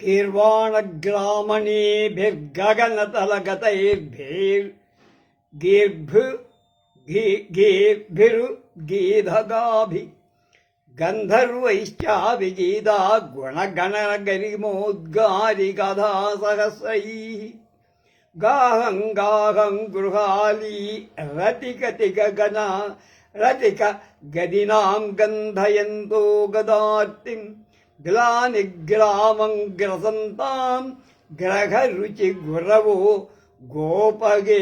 గీర్వాణగ్రామణీభిర్గగనతలగతైర్భిర్ గీర్భు గీర్భిరు గీధగాభి గంధర్వైశ్చాభిజీదా గుణగణగరిమోద్గారి కథా సహస్రై గాహం గాహం గృహాలీ రతికతిగగన రతిక గదినాం గంధయంతో గదార్తిం గ్లానిగ్రామం గ్రసంతాం గ్రహరుచి గురవు గోపగే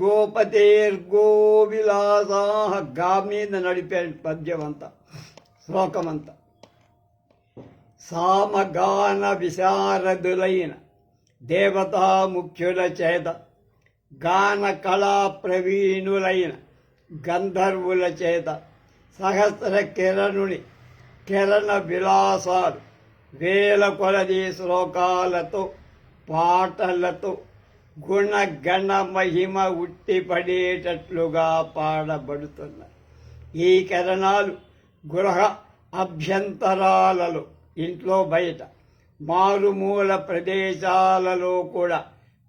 గోపతేర్గోవిలాసా గా మీద నడిపాడు పద్యం శ్లోకమంత సామగాన విశారదులైన దేవతాముఖ్యుల చేత గాన కళా ప్రవీణులైన గంధర్వుల చేత సహస్ర కిరణుని కిరణ విలాసాలు వేల కొలది శ్లోకాలతో పాటలతో గుణగణ మహిమ ఉట్టిపడేటట్లుగా పాడబడుతున్నాయి ఈ కిరణాలు గృహ అభ్యంతరాలలో ఇంట్లో బయట మారుమూల ప్రదేశాలలో కూడా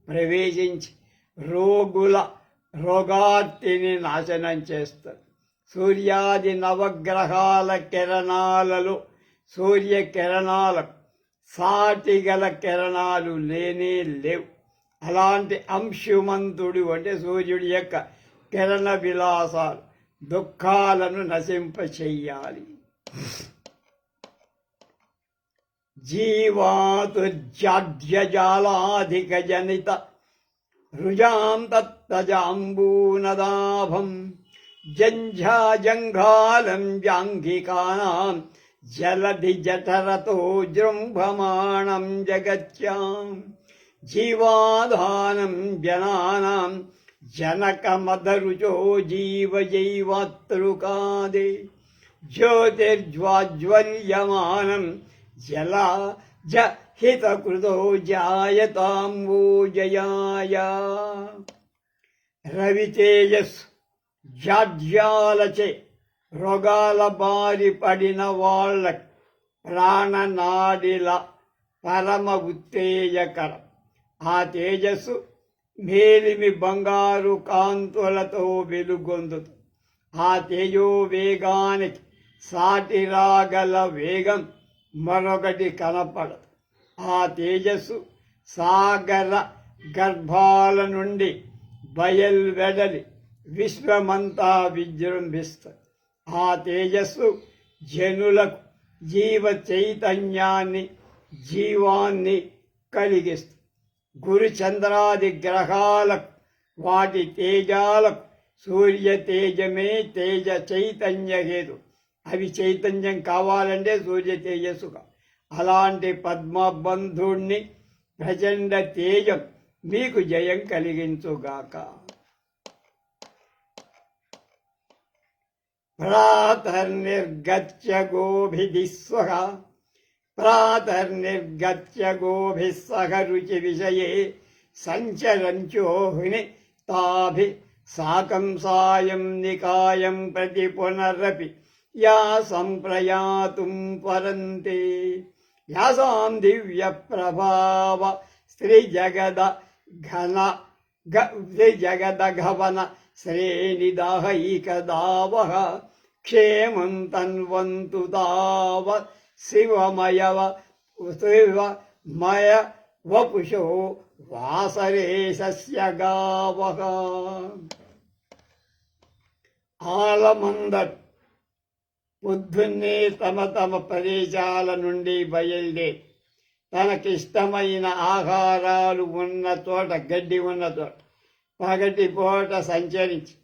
ప్రవేశించి రోగుల రోగార్తిని నాశనం చేస్తారు. సూర్యాది నవగ్రహాల కిరణాలలో సూర్య కిరణాలకు సాటి గల కిరణాలు లేనే లేవు. అలాంటి అంశుమంతుడు అంటే సూర్యుడి యొక్క కిరణ విలాసాలు దుఃఖాలను నశింప చెయ్యాలి జీవాతుర్జాడ్యజాలాధిక జనిత రుజాం తత్తజాంబూనదాభం జంఝాజంఘాలం జాంఘికానాం జలధి జఠరతో జృంభమాణం జగత్యాం జీవాధానం జనానాం జనకమదరుచో జీవజైవాతృకాదే జ్యోతిర్జ్వాజ్వల్యమానం జల జ హితకృతో జాయతాంబూజయాయ రవితేజస్ జాడ్యాలచే రోగాల బారి పడిన వాళ్ళ ప్రాణనాడిల పరమ ఉత్తేజకరం ఆ తేజస్సు మేలిమి బంగారు కాంతులతో వెలుగొందుతు ఆ తేజో వేగానికి సాటి రాగల వేగం మరొకటి కనపడదు ఆ తేజస్సు సాగర గర్భాల నుండి బయల్వెడలి విశ్వమంతా విజృంభిస్తుంది ఆ తేజస్సు జనులకు జీవ చైతన్యాన్ని జీవాన్ని కలిగిస్తుంది గురు చంద్రాది గ్రహాలకు వాటి తేజాలకు సూర్య తేజమే తేజ చైతన్య హేతు. అవి చైతన్యం కావాలంటే సూర్య తేజస్సుగా అలాంటి పద్మబంధుణ్ణి ప్రచండ తేజం మీకు జయం కలిగించుగాక. ప్రాతర్నిర్గత్య గోభిదిస్వః ప్రాతర్నిర్గత్య గోభిः సహ రుచి విషయే సంచరంచోహిని తాభి సాకం సాయం నికాయం ప్రతి పునరపి యా సంప్రయాతుం పరంతే యాసాం దివ్య ప్రభావ స్త్రీ జగద ఘన జగద ఘవన శ్రేణిదాహైకదావः क्षेमं तन्वन्तु ताव शिवमयव शिवमय वपुषो వాసరేశస్య గావః ఆలమందర్ పొద్దున్నే తమ తమ ప్రదేశాల నుండి బయలుదేరి తనకిష్టమైన ఆహారాలు ఉన్న చోట గడ్డి ఉన్న చోట పగటి పూట సంచరించి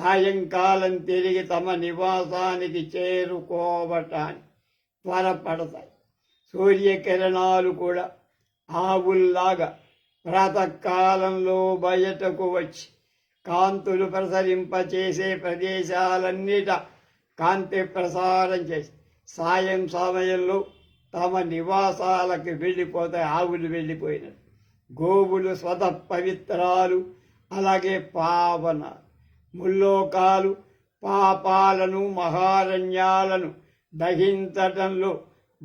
సాయంకాలం తిరిగి తమ నివాసానికి చేరుకోవటానికి త్వరపడతాయి. సూర్యకిరణాలు కూడా ఆవుల్లాగా ప్రాతకాలంలో బయటకు వచ్చి కాంతులు ప్రసరింపచేసే ప్రదేశాలన్నిట కాంతి ప్రసారం చేసి సాయం సమయంలో తమ నివాసాలకు వెళ్ళిపోతాయి. ఆవులు వెళ్ళిపోయినట్టు. గోవులు స్వత పవిత్రాలు అలాగే పావన ముల్లోకాలు పాపాలను మహారణ్యాలను దహించటంలో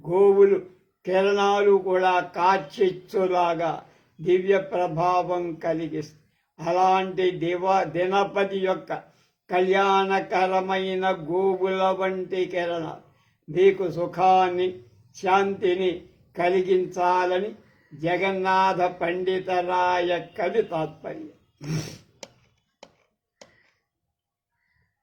గోవులు కిరణాలు కూడా కాచిచ్చులాగా దివ్య ప్రభావం కలిగిస్తుంది అలాంటి దివ దినపతి యొక్క కళ్యాణకరమైన గోగుల వంటి కిరణాలు మీకు సుఖాన్ని శాంతిని కలిగించాలని జగన్నాథ పండితరాయ కవి తాత్పర్యం.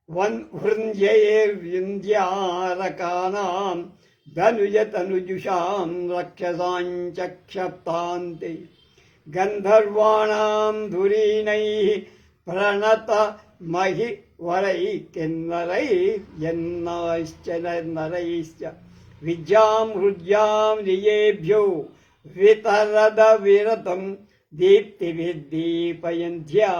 వన్ హృంజయేర్వింధ్యారకానాం ధనుజతనుజుషాం రక్షసాంచక్షప్తాంతి గంధర్వాణాం ధురీణై ప్రణత మహి వరై కిన్నరై యన్నాశ్చ నరైశ్చ విద్యాం హృద్యాం నియేభ్యో వితరద విరతం దీప్తిభిద్దీపయంధ్యా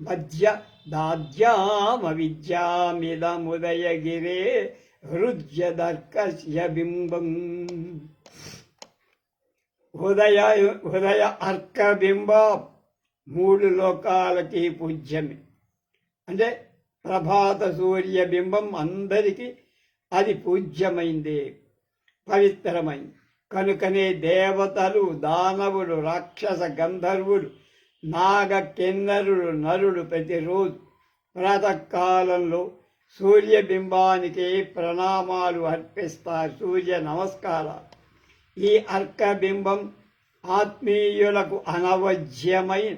మధ్య దాద్యామవిద్యామిదముదయగిరే హృద్యదర్కస్య బింబం. హృదయ హృదయ అర్కబింబ మూడు లోకాలకి పూజ్యమే. అంటే ప్రభాత సూర్య బింబం అందరికీ అది పూజ్యమైంది పవిత్రమైంది. కనుకనే దేవతలు దానవులు రాక్షస గంధర్వులు నాగ కిన్నరులు నరుడు ప్రతిరోజు ప్రాతకాలంలో సూర్యబింబానికి ప్రణామాలు అర్పిస్తారు. సూర్య నమస్కారాలు. ఈ అర్కబింబం ఆత్మీయులకు అనవజ్యమైన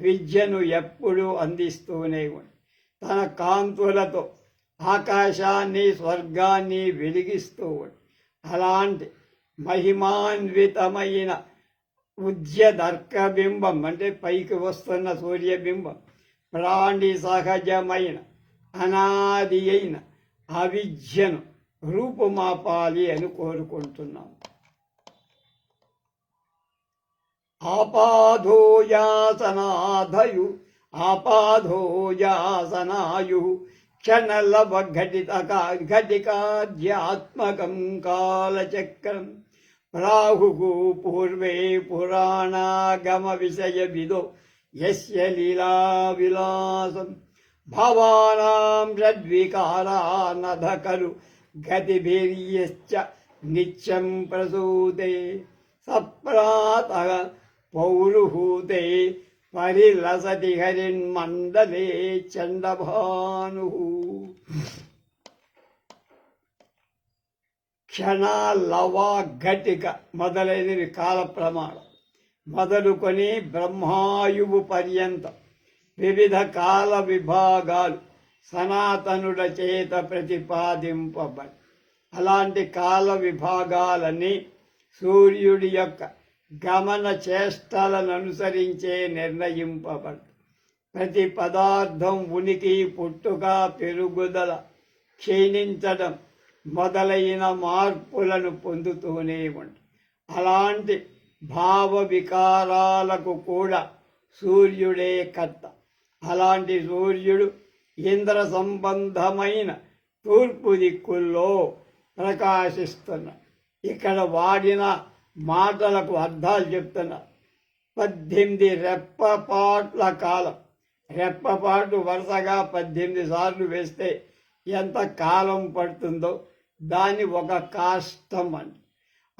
విద్యను ఎప్పుడూ అందిస్తూనే ఉంది. తన కాంతులతో ఆకాశాన్ని స్వర్గాన్ని వెలిగిస్తూ ఉంది. అలాంటి మహిమాన్వితమైన ఉద్యదర్కబింబం అంటే పైకి వస్తున్న సూర్యబింబం ప్రాణి సహజమైన అనాది అయిన అవిద్యను రూపుమాపాలి అని కోరుకుంటున్నాం. ఆపాధోయాసనాధయు ఆపాధోయాసనాయు క్షణలవ ఘటిత ఘటికాధ్యాత్మకం కాలచక్రం రాహుగు పూర్వే పురాణాగమ విషయ విదో యస్య లీలా విలాసం భవానాం షడ్వికారానధ ఖలు గతిభిర్యశ్చ నిత్యం ప్రసూతే. సప్రాత పౌరుహూతే పరిలసతి హరిన్మండలే చండభాను క్షణ లవ ఘటిక మొదలైనవి కాల ప్రమాణం మొదలుకొని బ్రహ్మాయువు పర్యంతం వివిధ కాల విభాగాలు సనాతనుడ చేత ప్రతిపాదింపబడి అలాంటి కాల విభాగాలన్నీ సూర్యుడి యొక్క గమన చేష్టలను అనుసరించే నిర్ణయింపబడు ప్రతి పదార్థం ఉనికి పుట్టుక పెరుగుదల క్షీణించడం మొదలైన మార్పులను పొందుతూనే ఉంటుంది అలాంటి భావ వికారాలకు కూడా సూర్యుడే కర్త. అలాంటి సూర్యుడు ఇంద్ర సంబంధమైన తూర్పు దిక్కుల్లో ప్రకాశిస్తున్నాడు ఇక్కడ వాడిన మాటలకు అర్థాలు చెప్తున్నా. పద్దెనిమిది రెప్పపాట్ల కాలం. రెప్పపాటు వరుసగా పద్దెనిమిది సార్లు వేస్తే ఎంత కాలం పడుతుందో దాన్ని ఒక కాష్టం అంట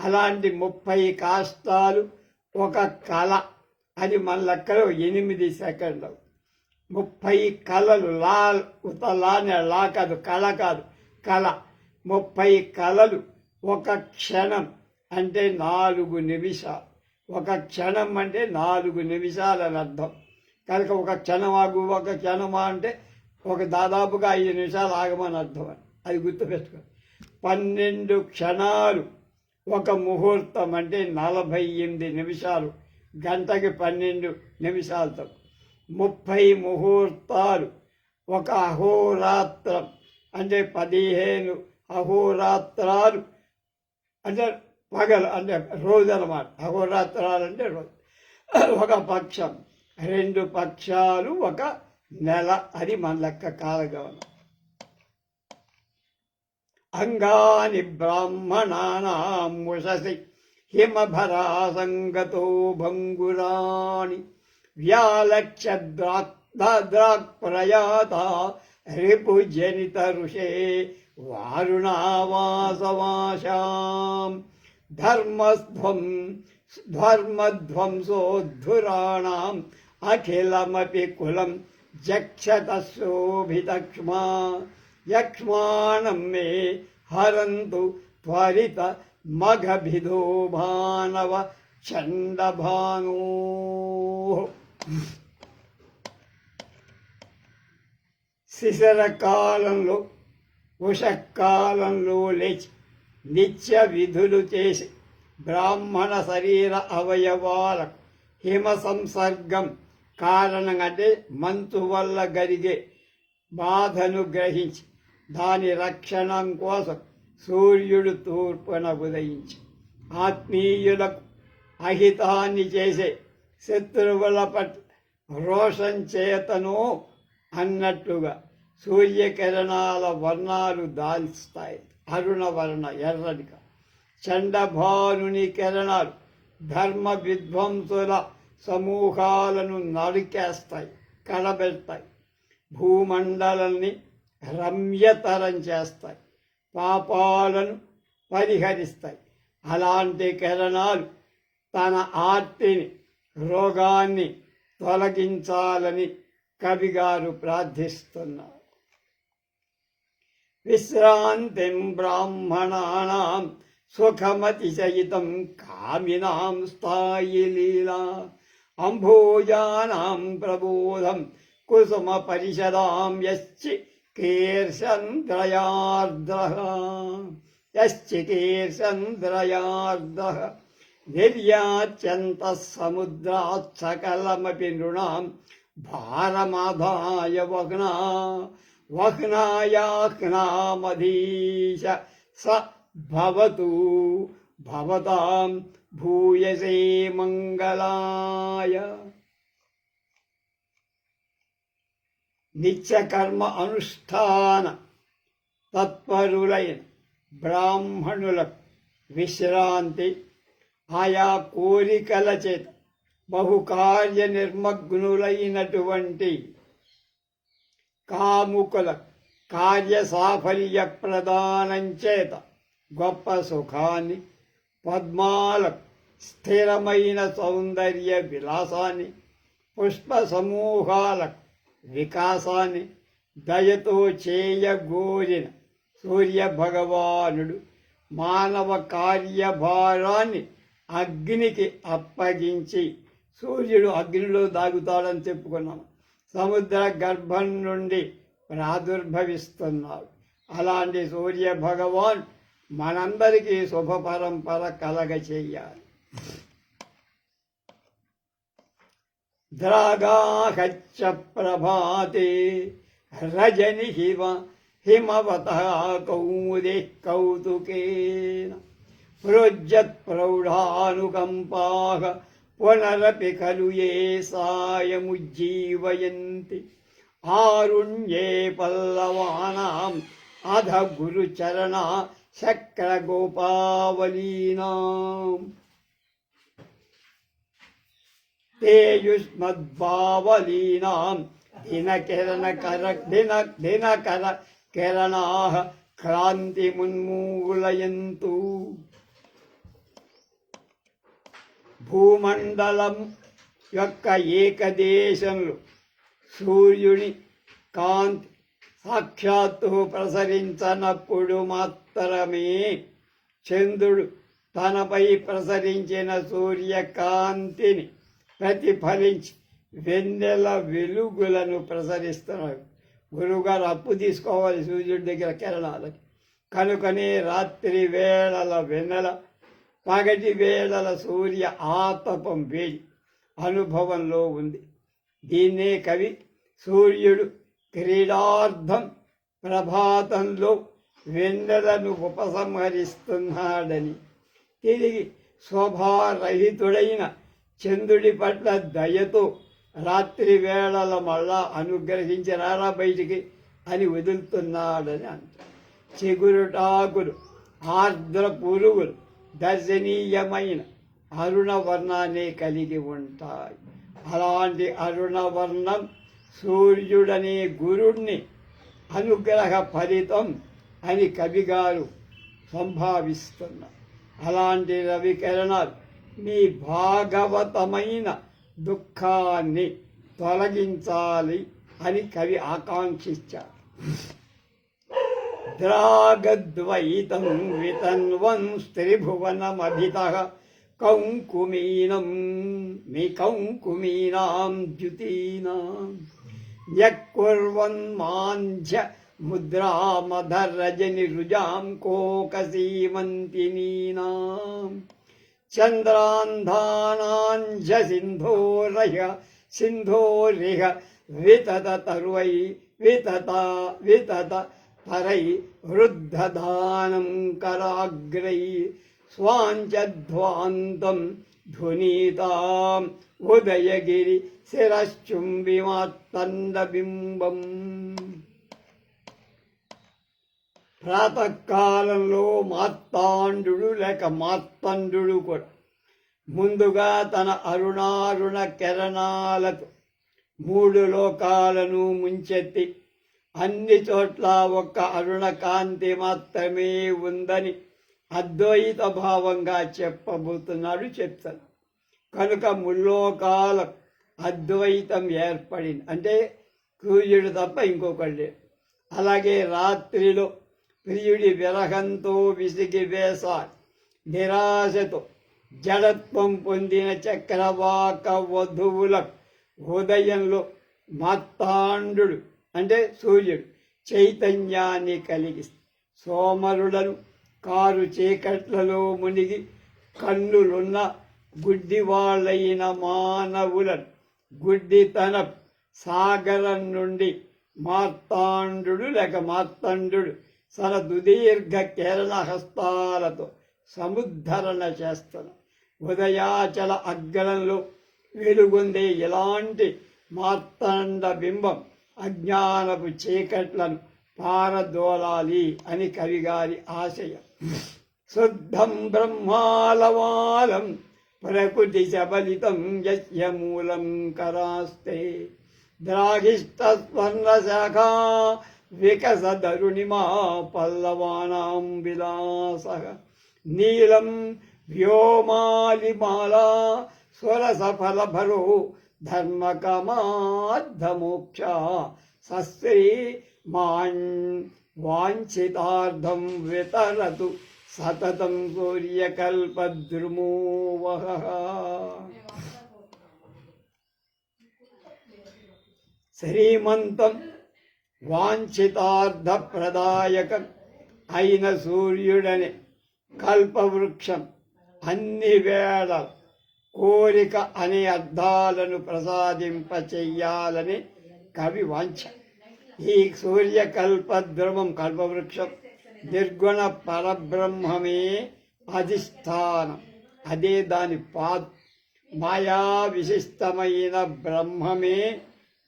అలాంటి ముప్పై కాష్టాలు ఒక కళ అది మన లెక్కలో ఎనిమిది సెకండ్లు. ముప్పై కళలు లా ఉతలానే లా కాదు కళ కాదు కళ. ముప్పై కళలు ఒక క్షణం. అంటే నాలుగు నిమిషాలు. ఒక క్షణం అంటే నాలుగు నిమిషాలని అర్థం. కనుక ఒక క్షణం ఆగు ఒక క్షణమా అంటే ఒక దాదాపుగా ఐదు నిమిషాలు ఆగమని అర్థం అని. అది గుర్తుపెట్టుకో. పన్నెండు క్షణాలు ఒక ముహూర్తం అంటే నలభై ఎనిమిది నిమిషాలు. గంటకి పన్నెండు నిమిషాలతో ముప్పై ముహూర్తాలు ఒక అహోరాత్రం. అంటే పదిహేను అహోరాత్రాలు. అంటే పగలు అంటే రోజు అనమాట అహోరాత్రాలు అంటే రోజు. ఒక పక్షం రెండు పక్షాలు ఒక నెల అది మన లెక్క కాలగమనం. అంగాని బ్రాహ్మణానాం ముషసి హిమభరా సంగతో భంగురాణి వ్యాలక్షద్రాక్ప్రయాత రిపుజనిత ఋషే వారుణావాసవాశాం ధర్మధ్వం ధర్మధ్వంసోద్ధురాణం అఖిలమపి కులం జక్షతశోభితక్ష్మా యక్ష్మాణం మే హరంతు త్వరిత మగభిదో భానవ చండభానో శిశిర కాలంలో ఉషకాలంలో లేచి నిత్య విధులు చేసి బ్రాహ్మణ శరీర అవయవాల హిమ సంసర్గం కారణంగా అంటే మంతు వల్ల గరిగే బాధను గ్రహించి దాని రక్షణం కోసం సూర్యుడు తూర్పున ఉదయించి ఆత్మీయులకు అహితాన్ని చేసే శత్రువుల పట్ల రోషం చేతను అన్నట్లుగా సూర్యకిరణాల వర్ణాలు దాల్స్తాయి అరుణవర్ణ ఎర్రనిక. చండభానుని కిరణాలు ధర్మ విధ్వంసుల సమూహాలను నరికేస్తాయి కడబెడతాయి భూమండలాన్ని రమ్యతరం చేస్తాయి పాపాలను పరిహరిస్తాయి. అలాంటి కిరణాలు తన ఆర్తిని రోగాన్ని తొలగించాలని కవిగారు ప్రార్థిస్తున్నారు. విశ్రాంతిం బ్రాహ్మణానాం సుఖమతిశయితం కామినాం స్థాయి లీలా. అంభోజానాం ప్రబోధం కుసుమ పరిషదాం యశ్చి కీర్షంద్రయార్ద్ర. యశ్చి కీర్షంద్రయార్ద్ర. నిర్యాచ్యంత సముద్రాత్ సకలమపి నృణాం భారమాధాయ వగ్నా. వహ్నాయాహ్నామధీశ స భవతు భవతాం భూయసే మంగళాయ నిత్యకర్మ అనుష్ఠాన తత్పరులైన బ్రాహ్మణులకు విశ్రాంతి ఆయా కోరికల చేత బహుకార్య నిర్మగ్నులైనటువంటి కాముకుల కార్య సాఫల్య ప్రదానంచేత గొప్ప సుఖాన్ని పద్మాల స్థిరమైన సౌందర్య విలాసాన్ని పుష్ప సమూహాల వికాసాన్ని దయతో చేయగోరిన సూర్య భగవానుడు మానవ కార్యభారాన్ని అగ్నికి అప్పగించి సూర్యుడు అగ్నిలో దాగుతాడని చెప్పుకున్నాము సముద్ర గర్భం నుండి ప్రాదుర్భవిస్తున్నాడు అలాంటి సూర్య భగవాన్ మనందరికీ శుభ పరంపర కలగ చెయ్యాలి ద్రాగాహచ్చ ప్రభాతి రజని హిమ హిమవత కౌముదే కౌతుకేన. పృజ్యత్ ప్రౌఢానుకంపాः పునరపి ఖలు ఏ సాయముజ్జీవయంతి ఆరుణ్యే పల్లవానాం అధ గురుచరణ శక్రగోపావలీనాం తేయుష్మద్భావలీనాం దినకిరణకర దిన దినకర కిరణాः క్రాంతిమున్మూలయంతు భూమండలం యొక్క ఏకదేశంలో సూర్యుని కాంతి సాక్షాత్తు ప్రసరించనప్పుడు మాత్రమే చంద్రుడు తనపై ప్రసరించిన సూర్యకాంతిని ప్రతిఫలించి వెన్నెల వెలుగులను ప్రసరిస్తున్నాడు. గురువుగారు అప్పు తీసుకోవాలి సూర్యుడి దగ్గర కిరణాలకి. కనుకనే రాత్రి వేళల వెన్నెల పగటి వేళల సూర్య ఆతపం వేడి అనుభవంలో ఉంది. దీన్నే కవి సూర్యుడు క్రీడార్థం ప్రభాతంలో వెన్నెలను ఉపసంహరిస్తున్నాడని. తిరిగి శోభారహితుడైన చంద్రుడి పట్ల దయతో రాత్రి వేళల మళ్ళా అనుగ్రహించి రారా బయటికి అని వదులుతున్నాడని అంటారు చిగురుటాకులు ఆర్ద్ర పురుగులు దర్శనీయమైన అరుణవర్ణాన్ని కలిగి ఉంటాయి. అలాంటి అరుణవర్ణం సూర్యుడనే గురుణ్ణి అనుగ్రహ ఫలితం అని కవిగారు సంభావిస్తున్నారు. అలాంటి రవికిరణాలు మీ భాగవతమైన దుఃఖాన్ని తొలగించాలి అని కవి ఆకాంక్షించారు. భద్రాగద్వైతం వితన్వం స్త్రిభువనమభిత కౌంకుమీనం మీ కౌంకుమీనాం ద్యుతీనాం. యకుర్వన్మాంధ్య ముద్రామధరజని రుజాం కోకసీమంతినీనాం చంద్రాంధానాంజ సింధోరహ సింధోరిహ వితత తరువై వితత వితత పరై వృద్ధదానం కరాగ్రై స్వాంచధ్వాంతం ధునీతాం ఉదయగిరి శిరశ్చుంబిమాత్తండబింబం ప్రాతకాలంలో మార్తాండు లేక మార్తండు కూడా ముందుగా తన అరుణారుణ కిరణాలతో మూడు లోకాలను ముంచెత్తి అన్ని చోట్ల ఒక్క అరుణ కాంతి మాత్రమే ఉందని అద్వైత భావంగా చెప్పబోతున్నాడు చెప్తాను కనుక ముల్లోకాల అద్వైతం ఏర్పడింది. అంటే సూర్యుడు తప్ప ఇంకొకటి లేడు. అలాగే రాత్రిలో ప్రియుడి విరహంతో విసిగి వేస నిరాశతో జడత్వం పొందిన చక్రవాక వధువులకు ఉదయంలో మార్తాండు అంటే సూర్యుడు చైతన్యాన్ని కలిగి సోమరులను కారు చీకట్లలో మునిగి కన్నులున్న గుడ్డివాళ్ళైన మానవులను గుడ్డితన సాగరం నుండి మార్తాండు లేక మార్తండు తన దుదీర్ఘ కేరళ హస్తాలతో సముద్ధరణ చేస్తాను ఉదయాచల అగ్రంలో వెలుగొందే ఇలాంటి మార్తాండ బింబం అజ్ఞానపు చీకట్లను పారదోలాలి అని కవిగారి ఆశయం. శుద్ధం బ్రహ్మాలవాలం ప్రకృతి శబలితం యస్య మూలం కరాస్తే. ద్రాగిష్ట ద్రాగిష్టస్వర్ణశాఖా వికసదరుణిమా పల్లవానాం విలాస. నీలం వ్యోమాలిమాలా స్వరసఫలభరో ధర్మకమార్థమోక్ష సస్త్రీ మాన్ వాంఛితార్థం వితరతు సతతం సూర్యకల్పద్రుమోవహ శ్రీమంతం వాంఛితార్థప్రదాయకం అయిన సూర్యుడని కల్పవృక్షం అన్ని వేళ కోరిక అనే అర్థాలను ప్రసాదింపచెయ్యాలని కవి వాంఛ. ఈ సూర్యకల్పద్రవం కల్పవృక్షం నిర్గుణ పరబ్రహ్మమే అధిష్టానం. అదే దాని పాద్. మాయా విశిష్టమైన బ్రహ్మమే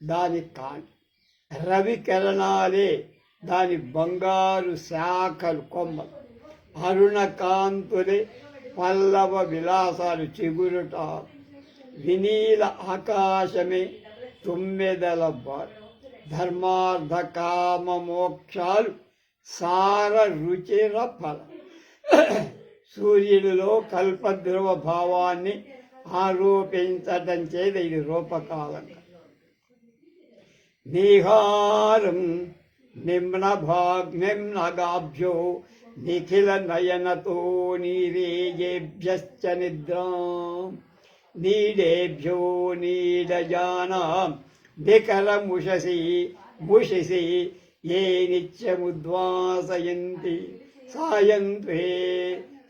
దాని కాంతి రవి కిరణాలే దాని బంగారు శాఖలు కొమ్మలు. అరుణకాంతులే పల్లవ విలాసాలు చిగురుట. వినీల ఆకాశమే తుమ్మెదల ధర్మార్థ కామ మోక్షాలు సార రుచిర ఫల. సూర్యుడిలో కల్పద్రువ భావాన్ని ఆరోపించటం చేత ఇది రూపకాలం. నిహారం నిమ్న భాగ్ నిమ్నగాభ్యో నిఖిల నయనతో नीडयेभ्यश्च निद्राम् नीडेभ्यो नीडजानाम् विकलमुषसि मुषिसि ये नित्यमुद्वासयन्ति सायन्त्वे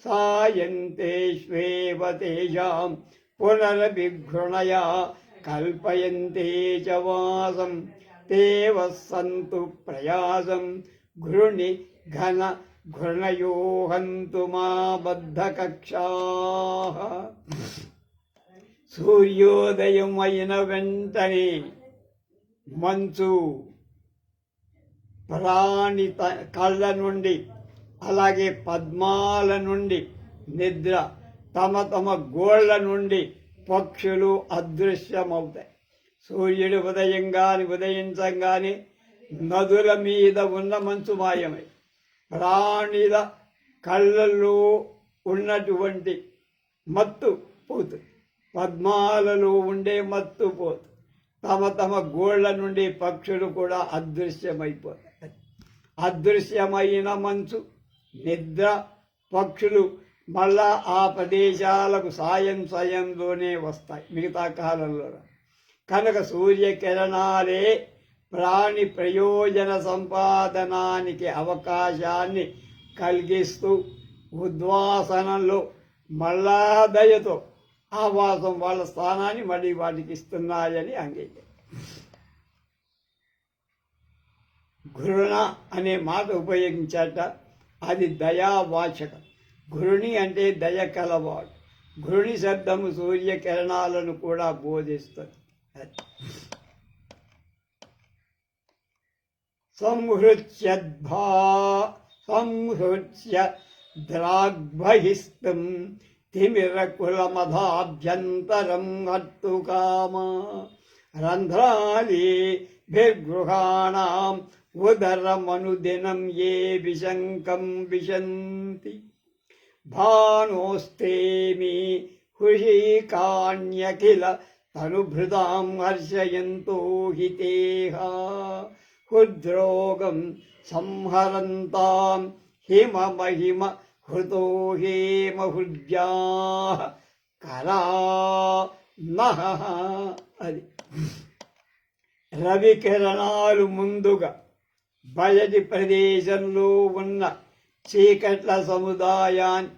सायन्तेष्वेव तेषाम् पुनरभिघृणया कल्पयन्ते च वासम् तेवः सन्तु प्रयासम् घृणि घन घृणयो हन्तु मा బద్ధకక్షాః సూర్యోదయం అయిన వెంటనే మంచు ప్రాణి త- కళ్ళ నుండి అలాగే పద్మాల నుండి నిద్ర తమ తమ గోళ్ల నుండి పక్షులు అదృశ్యమవుతాయి సూర్యుడు ఉదయంగాని ఉదయించంగాని నదుల మీద ఉన్న మంచు మాయమై ప్రాణిల కళ్ళల్లో ఉన్నటువంటి మత్తు పోతుంది పద్మాలలో ఉండే మత్తు పోతుంది తమ తమ గోళ్ళ నుండి పక్షులు కూడా అదృశ్యమైపోతాయి. అదృశ్యమైన మంచు నిద్ర పక్షులు మళ్ళా ఆ ప్రదేశాలకు సాయం సాయంలోనే వస్తాయి మిగతా కాలంలో కనుక సూర్యకిరణాలే ప్రాణి ప్రయోజన సంపాదనానికి అవకాశాన్ని కలిగిస్తూ ఉద్వాసనంలో మళ్ళా దయతో ఆవాసం వాళ్ళ స్థానాన్ని మళ్ళీ వాటికి ఇస్తున్నాయని అంగీకరి గురుణ అనే మాట ఉపయోగించాట. అది దయావాచకం. ఘృణి అంటే దయ కలవాడు. ఘృణి శబ్దము సూర్యకిరణాలను కూడా బోధిస్తుంది. సంహృత్యద్భా సంహృత్య ద్రాగ్భహిస్తం తిమిరకులమధాభ్యంతరం హర్తు కామా. రంధ్రాలి భిర్గృహాణం ఉదరమనుదినం ఏ విశంకం విశంతి. భానోస్తేమి హృషీకాణ్యఖిల తనుభృతాం హర్షయంతో హితేహ. హృద్రోగం సంహరంతాం హిమ మహిమ హృతో హేమ హృద్యా కరా నహ అది. రవికిరణాలు ముందుగా బయటి ప్రదేశంలో ఉన్న చీకట్ల సముదాయాన్ని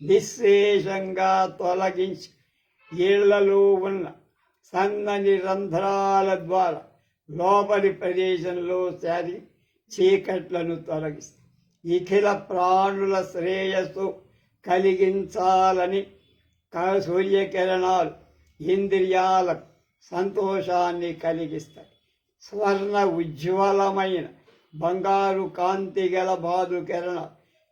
నిశ్శేషంగా తొలగించి ఇళ్ళలో ఉన్న సన్నని రంధ్రాల ద్వారా లోపలి ప్రదేశంలో శారీ చీకట్లను తొలగిస్తాయి. ఇఖిల ప్రాణుల శ్రేయస్సు కలిగించాలని సూర్యకిరణాలు ఇంద్రియాలకు సంతోషాన్ని కలిగిస్తాయి. స్వర్ణ ఉజ్వలమైన బంగారు కాంతి గల బాధు కిరణ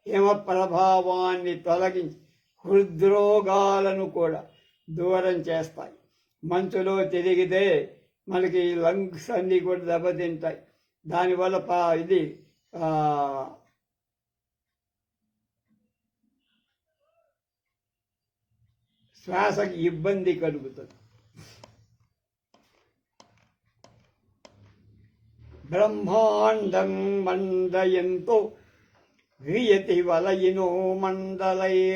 హిమ ప్రభావాన్ని తొలగించి హృద్రోగాలను కూడా దూరం చేస్తాయి. మంచులో తిరిగితే మనకి లంగ్స్ అన్నీ కూడా దెబ్బతింటాయి. దానివల్ల పా ఇది శ్వాసకి ఇబ్బంది కలుగుతుంది. బ్రహ్మాండం మందయంతో వియతి వలయినో మండలైరందజానాం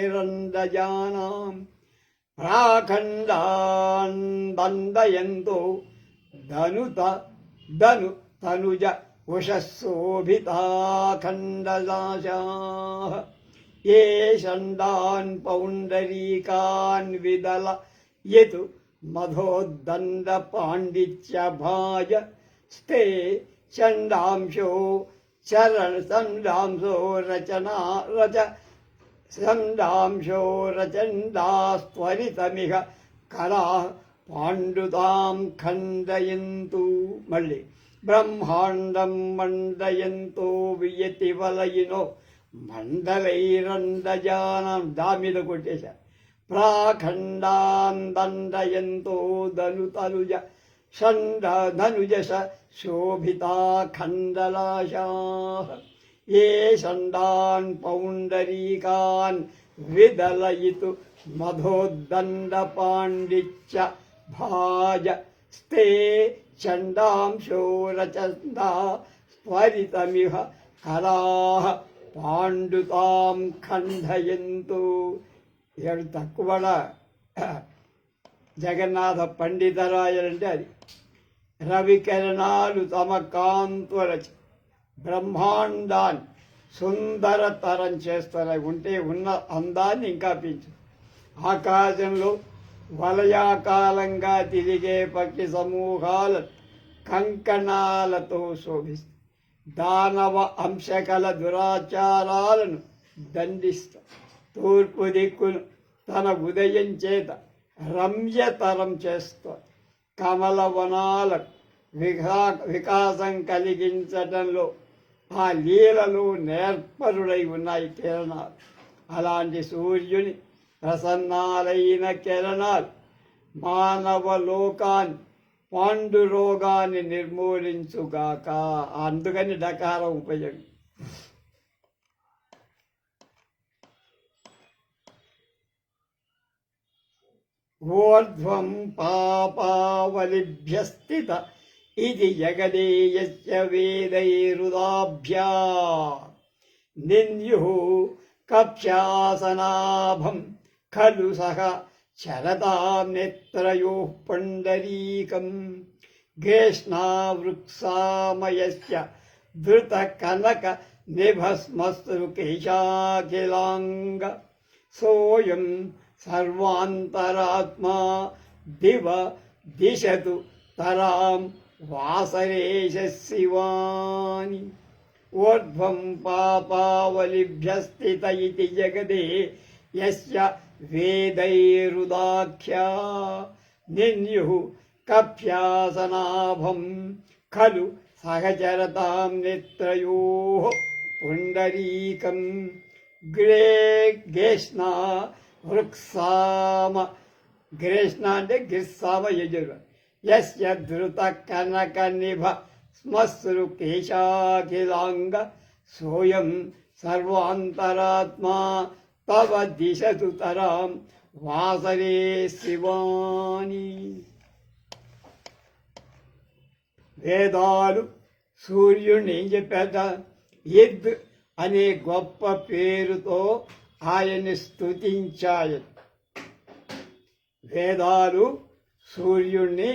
ప్రాఖండాన్ బందయంతో ధనుత ధను తనుజ ఉషశోభితాఖండదాశా ఏ షండాన్ పౌండరీకాన్ విదల యతు మధోద్దండ పాండిత్య భాజ స్తే చండాంశో చరణ చండాంశో రచనా రచ పాండుదాం ఖండయంతు మళ్ళీ బ్రహ్మాండం మండయంతో వియతి వలయినో మండలైరండజానం దా మీద కొట్టేశా. ప్రాఖండాన్ దండయంతో ధను తనుజ షండ ధనుజస శోభితా ఖండలాశా. ఏ షండాన్ పౌండరీకాన్ విదలయితు మధోద్దండ పాండిత్య భాజ స్తే చండాంశో రచందా స్వరితమిహ కళాః పాండుతాం ఖండయంతు ఏడు తక్కువడ జగన్నాథ పండితరాయలంటే అది. రవికిరణాలు తమ కాంతులచి బ్రహ్మాండాన్ని సుందరతరం చేస్తున్నాయి ఉంటే ఉన్న అందాన్ని ఇంకా పెంచు. ఆకాశంలో వలయాకాలంగా తిరిగే పక్షి సమూహాల కంకణాలతో శోభిస్తాయి. దానవ అంశకల దురాచారాలను దండిస్తాయి. తూర్పు దిక్కును తన ఉదయం చేత రమ్యతరం చేస్తుంది కమల వనాలకు వికా వికాసం కలిగించడంలో ఆ లీలలు నేర్పరుడై ఉన్నాయి కిరణాలు అలాంటి సూర్యుని ప్రసన్నాలైన కిరణాలు మానవ లోకాన్ని పాండు రోగాన్ని నిర్మూలించుగాక. అందుకని డకారం ఉపయోగం. ఊర్ధ్వం పాపావలిభ్యస్థిత ఇది జగదీయస్య వేదైరుదాభ్యా. నిన్యు కప్యాసనాభం ఖలు సహ చరతాం నేత్రయో పుండరీకం గ్రేష్ణావృక్సామయస్య ధృత కనక నిభస్మస్తు కేశాఖిలాంగ సోయం సర్వాంతరాత్మా దివ దిశతు తరాం వాసరేశ శివాని ఊర్ధ్వం పాపావలిభ్యస్థిత वेदैरुदाख्या निन्युः యస్య వేదైరుదాఖ్యా నిన్యు नेत्रयोः ఖలు సహచరతాం నిత్రయో పుండరీకం గ్రే గేష్ణ వృక్సామ గ్రేష్ణ అంటే గిస్సామ యజురు యస్య ధృత కనక నిభ స్మశ్రు కేశాఖిలాంగ సోయం సర్వాంతరాత్మా తవ దిశతు వాసరే శివాని వేదాలు సూర్యుడిని ఏం చెప్పాట ఇద్ అనే గొప్ప పేరుతో ఆయన్ని స్తుతించాయి వేదాలు సూర్యుణ్ణి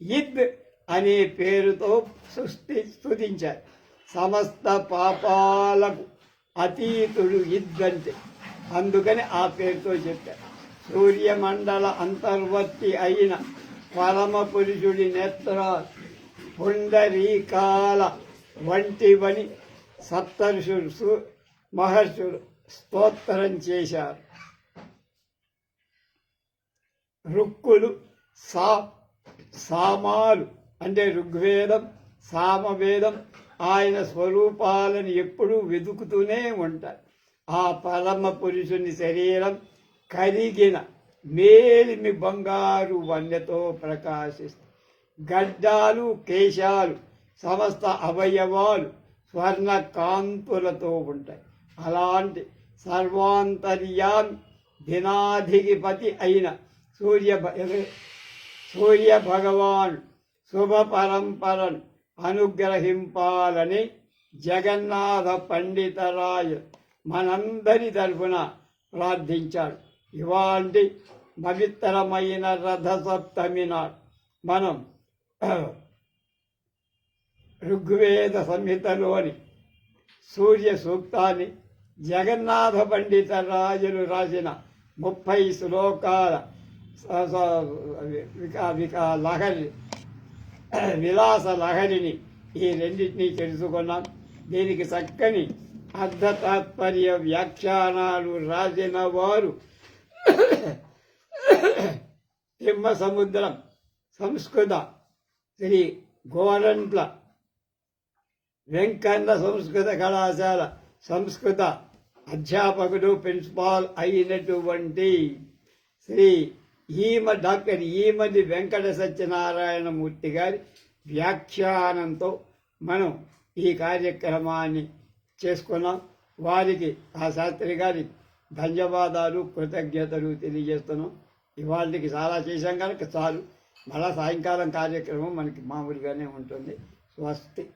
ఇద్ అనే పేరుతో సృష్టి స్థుతించారు సమస్త పాపాలకు అతీతుడు ఇద్దంటే అందుకని ఆ పేరుతో చెప్పారు సూర్యమండల అంతర్వర్తి అయిన పరమ పురుషుడి నేత్రాలు పుండరీకాల వంటివని సప్తర్షులు సు- మహర్షులు స్తోత్రం చేశారు. రుక్కులు సా సామాలు అంటే ఋగ్వేదం సామవేదం ఆయన స్వరూపాలను ఎప్పుడూ వెతుకుతూనే ఉంటారు. ఆ పరమ పురుషుని శరీరం కరిగిన మేలిమి బంగారు వన్నెతో ప్రకాశిస్తుంది. గడ్డాలు కేశాలు సమస్త అవయవాలు స్వర్ణ కాంతులతో ఉంటాయి. అలాంటి సర్వాంతర్యామి దినాధిపతి అయిన సూర్య సూర్య భగవాన్ శుభ పరంపరను అనుగ్రహింపాలని జగన్నాథ పండితరాయ మనందరి తరఫున ప్రార్థించాడు. ఇవాంటి పవిత్రమైన రథసప్తమి నాడు మనం ఋగ్వేద సంహితలోని సూర్య సూక్తాన్ని జగన్నాథ పండిత రాజులు రాసిన ముప్పై శ్లోకాల లహరి విలాస లహరిని ఈ రెండింటినీ తెలుసుకున్నాం. దీనికి చక్కని అర్ధ తాత్పర్య వ్యాఖ్యానాలు రాసిన వారు తిమ్మ సముద్రం సంస్కృత శ్రీ గోరంట్ల వెంకన్న సంస్కృత కళాశాల సంస్కృత అధ్యాపకుడు ప్రిన్సిపాల్ అయినటువంటి శ్రీ ఈమ డాక్టర్ ఈమది వెంకట సత్యనారాయణమూర్తి గారి వ్యాఖ్యానంతో మనం ఈ కార్యక్రమాన్ని చేసుకున్నాం. వారికి ఆ శాస్త్రి గారికి ధన్యవాదాలు కృతజ్ఞతలు తెలియజేస్తున్నాం. ఇవాళకి చాలా చేశాం కనుక చాలు. మళ్ళా సాయంకాలం కార్యక్రమం మనకి మామూలుగానే ఉంటుంది. స్వస్తి.